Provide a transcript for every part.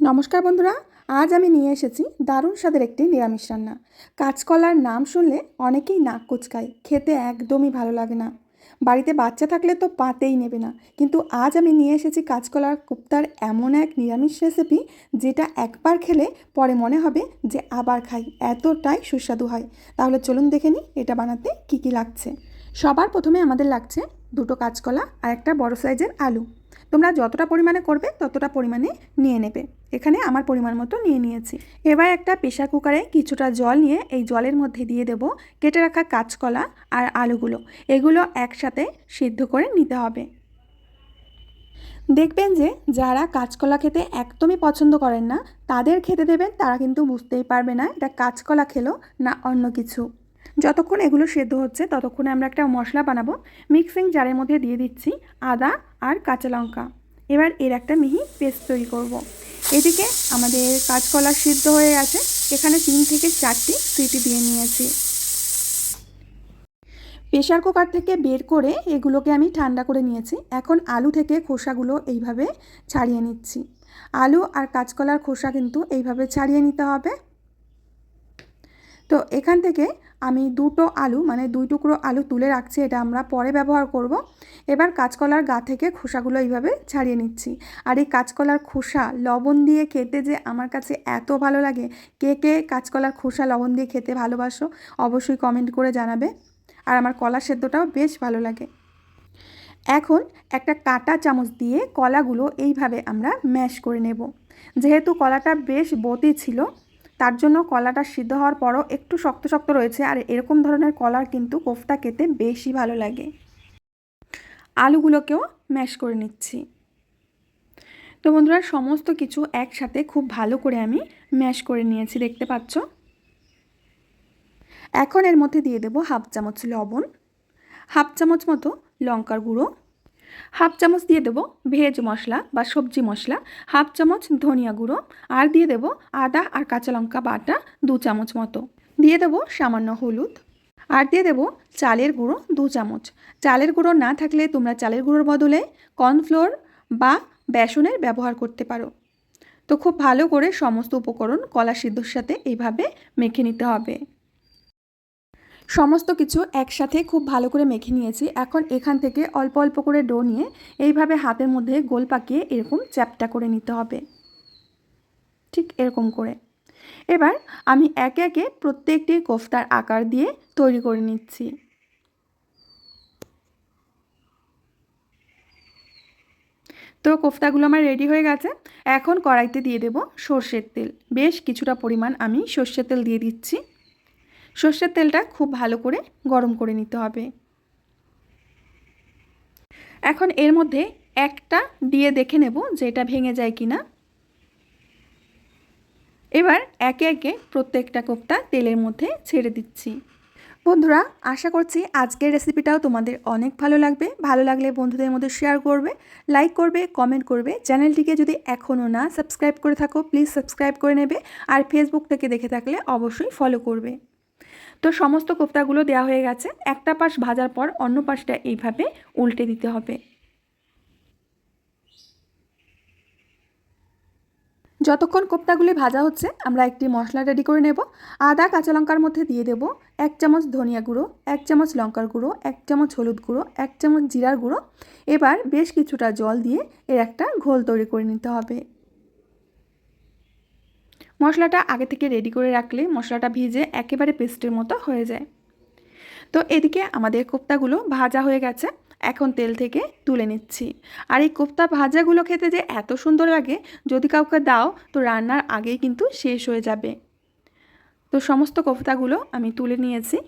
নমস্কার বন্ধুরা, আজ আমি নিয়ে এসেছি দারুণ স্বাদের একটি নিরামিষ রান্না। কাঁচকলার নাম শুনলে অনেকেই নাক কুচকায়, খেতে একদমই ভালো লাগে না। বাড়িতে বাচ্চা থাকলে তো পাতেই নেবে না। কিন্তু আজ আমি নিয়ে এসেছি কাঁচকলার কোপ্তার এমন এক নিরামিষ রেসিপি যেটা একবার খেলে পরে মনে হবে যে আবার খাই, এতটাই সুস্বাদু হয়। তাহলে চলুন দেখে নিই এটা বানাতে কী কী লাগছে। সবার প্রথমে আমাদের লাগছে দুটো কাঁচকলা আর একটা বড় সাইজের আলু। তোমরা যতটা পরিমাণে করবে, ততটা পরিমাণে নিয়ে নেবে। এখানে আমার পরিমাণ মতো নিয়ে নিয়েছি। এবার একটা প্রেশার কুকারে কিছুটা জল নিয়ে এই জলের মধ্যে দিয়ে দেব কেটে রাখা কাঁচকলা আর আলুগুলো। এগুলো একসাথে সিদ্ধ করে নিতে হবে। দেখবেন যে, যারা কাঁচকলা খেতে একদমই পছন্দ করেন না, তাদের খেতে দেবেন, তারা কিন্তু বুঝতেই পারবে না, এটা কাঁচকলা খেলো না অন্য কিছু। যতক্ষণ এগুলো সেদ্ধ হচ্ছে ততক্ষণে আমরা একটা মশলা বানাবো। মিক্সিং জারের মধ্যে দিয়ে দিচ্ছি আদা আর কাঁচা লঙ্কা। এবার এর একটা মিহি পেস্ট তৈরি করব। এদিকে আমাদের কাঁচকলা সিদ্ধ হয়ে আছে এখানে তিন থেকে চারটি সিটি দিয়ে নিয়েছি। প্রেশার কুকার থেকে বের করে এগুলোকে আমি ঠান্ডা করে নিয়েছি। এখন আলু থেকে খোসাগুলো এইভাবে ছাড়িয়ে নিচ্ছি। আলু আর কাঁচকলার খোসা কিন্তু এইভাবে ছাড়িয়ে নিতে হবে। তো এখান থেকে আমি দুটো আলু মানে দুই টুকরো আলু তুলে রাখছি, এটা আমরা পরে ব্যবহার করব। এবার কাঁচকলার গা থেকে খোসাগুলো এইভাবে ছাড়িয়ে নিচ্ছি। আর এই কাঁচকলার খোসা লবণ দিয়ে খেতে যে আমার কাছে এত ভালো লাগে, কে কে কাঁচকলার খোসা লবণ দিয়ে খেতে ভালোবাসো অবশ্যই কমেন্ট করে জানাবে। আর আমার কলা সেদ্ধটাও বেশ ভালো লাগে। এখন একটা কাটা চামচ দিয়ে কলাগুলো এইভাবে আমরা ম্যাশ করে নেব। যেহেতু কলাটা বেশ বতি ছিল তার জন্য কলাটা সিদ্ধ হওয়ার পরও একটু শক্ত শক্ত রয়েছে আর এরকম ধরনের কলার কিন্তু কোফতা খেতে বেশি ভালো লাগে। আলুগুলোকেও ম্যাশ করে নিচ্ছি। তো বন্ধুরা, সমস্ত কিছু একসাথে খুব ভালো করে আমি ম্যাশ করে নিয়েছি, দেখতে পাচ্ছ? এখন এর মধ্যে দিয়ে দেবো হাফ চামচ লবণ, হাফ চামচ মতো লঙ্কার গুঁড়ো হাফ চামচ দিয়ে দেবো ভেজ মশলা বা সবজি মশলা, হাফ চামচ ধনিয়া গুঁড়ো, আর দিয়ে দেবো আদা আর কাঁচা লঙ্কা বাটা দু চামচ মতো। দিয়ে দেবো সামান্য হলুদ, আর দিয়ে দেবো চালের গুঁড়ো দু চামচ। চালের গুঁড়ো না থাকলে তোমরা চালের গুঁড়োর বদলে কর্নফ্লোর বা বেসনের ব্যবহার করতে পারো। তো খুব ভালো করে সমস্ত উপকরণ কলা সিদ্ধর সাথে এইভাবে মেখে নিতে হবে। সমস্ত কিছু একসাথে খুব ভালো করে মেখে নিয়েছি। এখন এখান থেকে অল্প অল্প করে ডো নিয়ে এইভাবে হাতের মধ্যে গোল পাকিয়ে এরকম চ্যাপটা করে নিতে হবে। ঠিক এরকম করে। এবার আমি একে একে প্রত্যেকটি কোফতার আকার দিয়ে তৈরি করে নিচ্ছি। তো কোফতাগুলো আমার রেডি হয়ে গেছে। এখন কড়াইতে দিয়ে দেব সর্ষের তেল। বেশ কিছুটা পরিমাণ আমি সর্ষের তেল দিয়ে দিচ্ছি। সর্ষের তেলটা খুব ভালো করে গরম করে নিতে হবে। এখন এর মধ্যে একটা দিয়ে দেখে নেব যে এটা ভেঙে যায় কি না এবার একে একে প্রত্যেকটা কোপ্তা তেলের মধ্যে ছেড়ে দিচ্ছি। বন্ধুরা, আশা করছি আজকের রেসিপিটাও তোমাদের অনেক ভালো লাগবে। ভালো লাগলে বন্ধুদের মধ্যে শেয়ার করবে, লাইক করবে, কমেন্ট করবে। চ্যানেলটিকে যদি এখনও না সাবস্ক্রাইব করে থাকো, প্লিজ সাবস্ক্রাইব করে নেবে। আর ফেসবুক থেকে দেখে থাকলে অবশ্যই ফলো করবে। তো সমস্ত কোফতাগুলো দেওয়া হয়ে গেছে। একটা পাশ ভাজার পর অন্য পাশটা এইভাবে উল্টে দিতে হবে। যতক্ষণ কোপ্তাগুলি ভাজা হচ্ছে, আমরা একটি মশলা রেডি করে নেব। আদা, কাঁচা লঙ্কার মধ্যে দিয়ে দেব এক চামচ ধনিয়া গুঁড়ো, এক চামচ লঙ্কার গুঁড়ো, এক চামচ হলুদ গুঁড়ো, এক চামচ জিরার গুঁড়ো। এবার বেশ কিছুটা জল দিয়ে এর একটা ঘোল তৈরি করে নিতে হবে। মশলাটা আগে থেকে রেডি করে রাখলে মশলাটা ভিজে একেবারে পেস্টের মতো হয়ে যায়। তো এদিকে আমাদের কোপ্তাগুলো ভাজা হয়ে গেছে। এখন তেল থেকে তুলে নিচ্ছি। আর এই কোপ্তা ভাজাগুলো খেতে যে এত সুন্দর লাগে, যদি কাউকে দাও তো রান্নার আগেই কিন্তু শেষ হয়ে যাবে। তো সমস্ত কোপ্তাগুলো আমি তুলে নিয়েছি।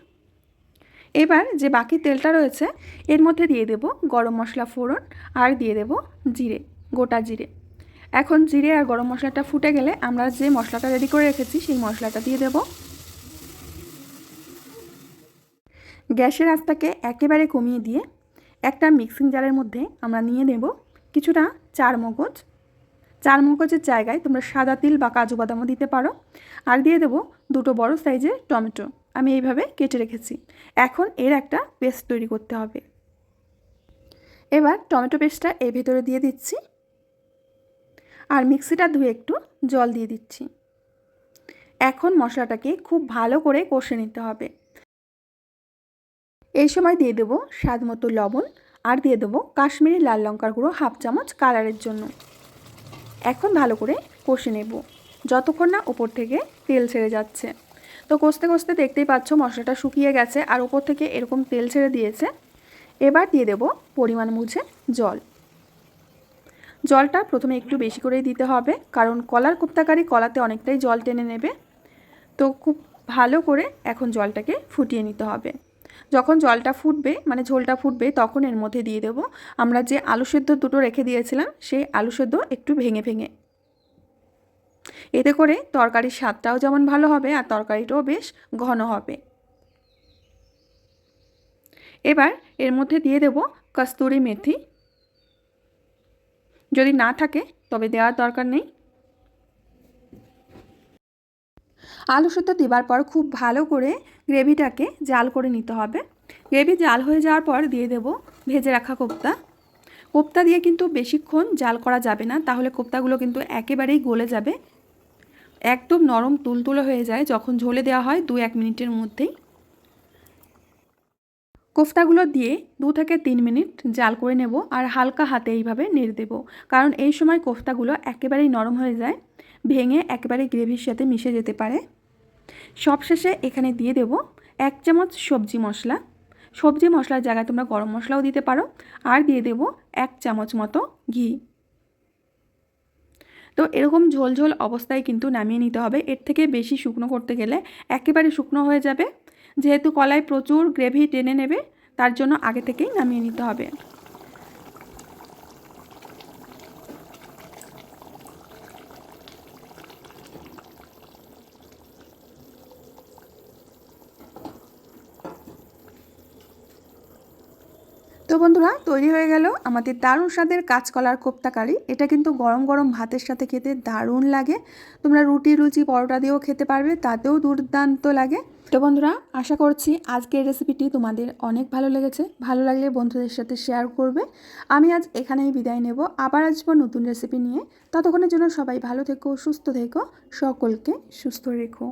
এবার যে বাকি তেলটা রয়েছে, এর মধ্যে দিয়ে দেব গরম মশলা ফোড়ন আর দিয়ে দেব জিরে, গোটা জিরে। এখন জিরে আর গরম মশলাটা ফুটে গেলে আমরা যে মশলাটা রেডি করে রেখেছি সেই মশলাটা দিয়ে দেব। গ্যাসের আস্তাকে একেবারে কমিয়ে দিয়ে একটা মিক্সিং জারের মধ্যে আমরা নিয়ে নেব কিছুটা চার মগজ চার মগজের জায়গায় তোমরা সাদা তিল বা কাজু বাদামও দিতে পারো। আর দিয়ে দেব দুটো বড় সাইজের টমেটো। আমি এইভাবে কেটে রেখেছি। এখন এর একটা পেস্ট তৈরি করতে হবে। এবার টমেটো পেস্টটা এর ভেতরে দিয়ে দিচ্ছি। আর মিক্সিটা ধুয়ে একটু জল দিয়ে দিচ্ছি। এখন মশলাটাকে খুব ভালো করে কষে নিতে হবে। এই সময় দিয়ে দেবো স্বাদ মতো লবণ আর দিয়ে দেবো কাশ্মীরি লাল লঙ্কার গুঁড়ো হাফ চামচ কালারের জন্য। এখন ভালো করে কষে নেব। যতক্ষণ না ওপর থেকে তেল ছেড়ে যাচ্ছে। তো কষতে কষতে দেখতেই পাচ্ছ মশলাটা শুকিয়ে গেছে আর ওপর থেকে এরকম তেল ছেড়ে দিয়েছে। এবার দিয়ে দেব পরিমাণ মুছে জল। জলটা প্রথমে একটু বেশি করেই দিতে হবে, কারণ কলার কোপ্তাকারি কলাতে অনেকটাই জল টেনে নেবে। তো খুব ভালো করে এখন জলটাকে ফুটিয়ে নিতে হবে। যখন জলটা ফুটবে মানে ঝোলটা ফুটবে, তখন এর মধ্যে দিয়ে দেব। আমরা যে আলু সেদ্ধ দুটো রেখে দিয়েছিলাম, সেই আলু সেদ্ধ একটু ভেঙে ভেঙে। এতে করে তরকারির স্বাদটাও যেমন ভালো হবে, আর তরকারিটাও বেশ ঘন হবে। এবার এর মধ্যে দিয়ে দেব কস্তুরি মেথি। যদি না থাকে, তবে দেওয়ার দরকার নেই। আলু সেদ্ধ দেবার পর খুব ভালো করে গ্রেভিটাকে জাল করে নিতে হবে। গ্রেভি জাল হয়ে যাওয়ার পর দিয়ে দেব ভেজে রাখা কোপ্তা। কোপ্তা দিয়ে কিন্তু বেশিক্ষণ জাল করা যাবে না, তাহলে কোপ্তাগুলো কিন্তু একেবারেই গলে যাবে। একদম নরম তুলতুলে হয়ে যায়, যখন ঝোলে দেওয়া হয় দু এক মিনিটের মধ্যেই। কোফতাগুলো দিয়ে দু থেকে তিন মিনিট জাল করে নেব আর হালকা হাতে এইভাবে নেড়ে দেবো। কারণ এই সময় কোফতাগুলো একেবারেই নরম হয়ে যায়, ভেঙে একেবারে গ্রেভির সাথে মিশে যেতে পারে। সবশেষে এখানে দিয়ে দেব এক চামচ সবজি মশলা। সবজি মশলার জায়গায় তোমরা গরম মশলাও দিতে পারো আর দিয়ে দেব এক চামচ মতো ঘি। তো এরকম ঝোল ঝোল অবস্থায় কিন্তু নামিয়ে নিতে হবে। এর থেকে বেশি শুকনো করতে গেলে একেবারে শুকনো হয়ে যাবে। যেহেতু কলাই প্রচুর গ্রেভি টেনে নেবে তার জন্য আগে থেকেই নামিয়ে নিতে হবে। তো বন্ধুরা, তৈরি হয়ে গেল আমাদের দারুণ স্বাদের কাঁচকলার কোপ্তা কারি। এটা কিন্তু গরম গরম ভাতের সাথে খেতে দারুণ লাগে। তোমরা রুটি, লুচি, পরোটা দিয়েও খেতে পারবে, তাতেও দুর্দান্ত লাগে। তো বন্ধুরা, আশা করছি আজকের রেসিপিটি তোমাদের অনেক ভালো লেগেছে। ভালো লাগলে বন্ধুদের সাথে শেয়ার করবে। আমি আজ এখানেই বিদায় নেব। আবার আসব নতুন রেসিপি নিয়ে। ততক্ষণের জন্য সবাই ভালো থেকো, সুস্থ থেকো, সকলকে সুস্থ রেখো।